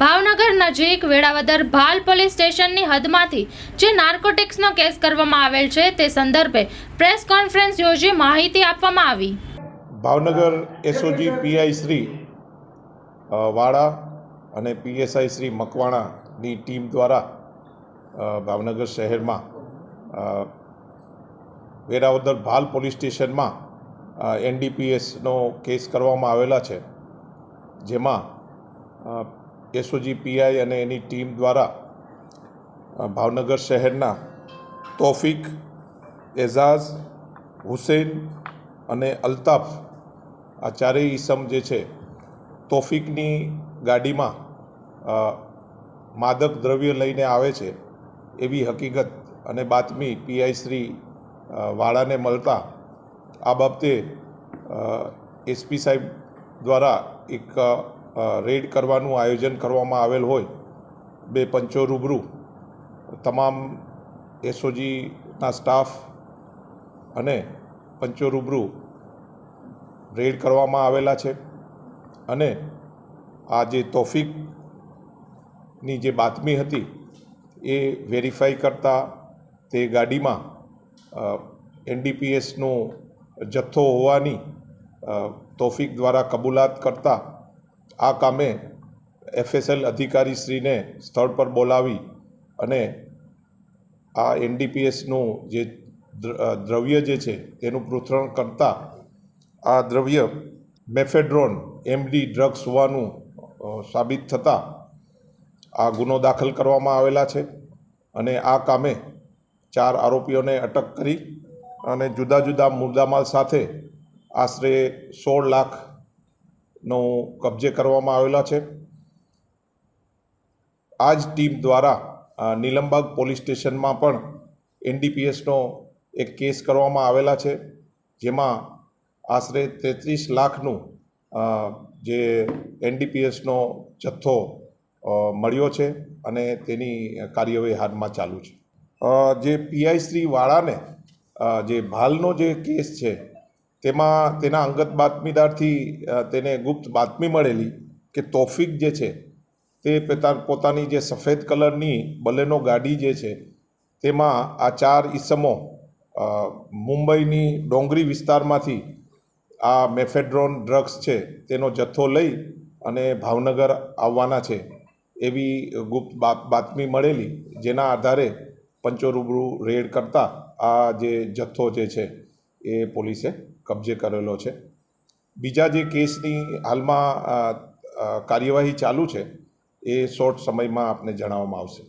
ભાવનગર નજીક વેળાવદર ભાલ પોલીસ સ્ટેશનની હદમાંથી જે નાર્કોટિક્સનો કેસ કરવામાં આવેલ છે, તે સંદર્ભે પ્રેસ કોન્ફરન્સ યોજી માહિતી આપવામાં આવી. ભાવનગર એસઓજી પીઆઈ શ્રી વાળા અને પીએસઆઈ શ્રી મકવાણાની ટીમ દ્વારા ભાવનગર શહેરમાં વેરાવદર ભાલ પોલીસ સ્ટેશનમાં એનડીપીએસનો કેસ કરવામાં આવેલા છે. જેમાં એસઓજી પીઆઈ અને એની ટીમ દ્વારા ભાવનગર શહેરના તોફિક, એઝાઝ, હુસેન અને અલ્તાફ, આ ચારેય ઈસમ જે છે, તોફિકની ગાડીમાં માદક દ્રવ્ય લઈને આવે છે, એવી હકીકત અને બાતમી પીઆઈ શ્રી વાળાને મળતા આ બાબતે એસપી સાહેબ દ્વારા એક રેડ કરવાનું આયોજન કરવામાં આવેલ હોય, બે પંચો રૂબરૂ, તમામ એસઓજીના સ્ટાફ અને પંચો રૂબરૂ રેડ કરવામાં આવેલા છે. અને આ જે તોફિકની જે બાતમી હતી, એ વેરીફાઈ કરતા તે ગાડીમાં એનડીપીએસનો જથ્થો હોવાની તોફિક દ્વારા કબૂલાત કરતા આ કામે એફએસએલ અધિકારીશ્રીને સ્થળ પર બોલાવી અને આ એનડીપીએસનું જે દ્રવ્ય જે છે તેનું પૃથ્થકરણ કરતા આ દ્રવ્ય મેફેડ્રોન એમડી ડ્રગ્સ હોવાનું સાબિત થતાં આ ગુનો દાખલ કરવામાં આવેલા છે અને આ કામે ચાર આરોપીઓને અટક કરી અને જુદા જુદા મુદ્દામાલ સાથે આશરે સોળ લાખનો કબજે કરવામાં આવેલા છે. આ જ ટીમ દ્વારા નીલમબાગ પોલીસ સ્ટેશનમાં પણ એનડીપીએસનો એક કેસ કરવામાં આવેલા છે, જેમાં આશરે તેત્રીસ લાખનું જે એનડીપીએસનો જથ્થો મળ્યો છે અને તેની કાર્યવાહી હાલમાં ચાલુ છે. જે પીઆઈ શ્રી વાળાને જે ભાલનો જે કેસ છે તેમાં તેના અંગત બાતમીદારથી તેને ગુપ્ત બાતમી મળેલી કે તોફિક જે છે, તે પોતા- પોતાની જે સફેદ કલરની બલેનો ગાડી જે છે, તેમાં આ ચાર ઈસમો મુંબઈની ડોંગરી વિસ્તારમાંથી આ મેફેડ્રોન ડ્રગ્સ છે, તેનો જથ્થો લઈ અને ભાવનગર આવવાના છે, એવી ગુપ્ત બાતમી મળેલી, જેના આધારે પંચોરૂબરૂ રેડ કરતા આ જે જથ્થો જે છે, એ પોલીસે કબજે કરેલો છે. બીજા જે કેસની હાલમાં કાર્યવાહી ચાલુ છે, એ શોર્ટ સમયમાં આપને જણાવવામાં આવશે.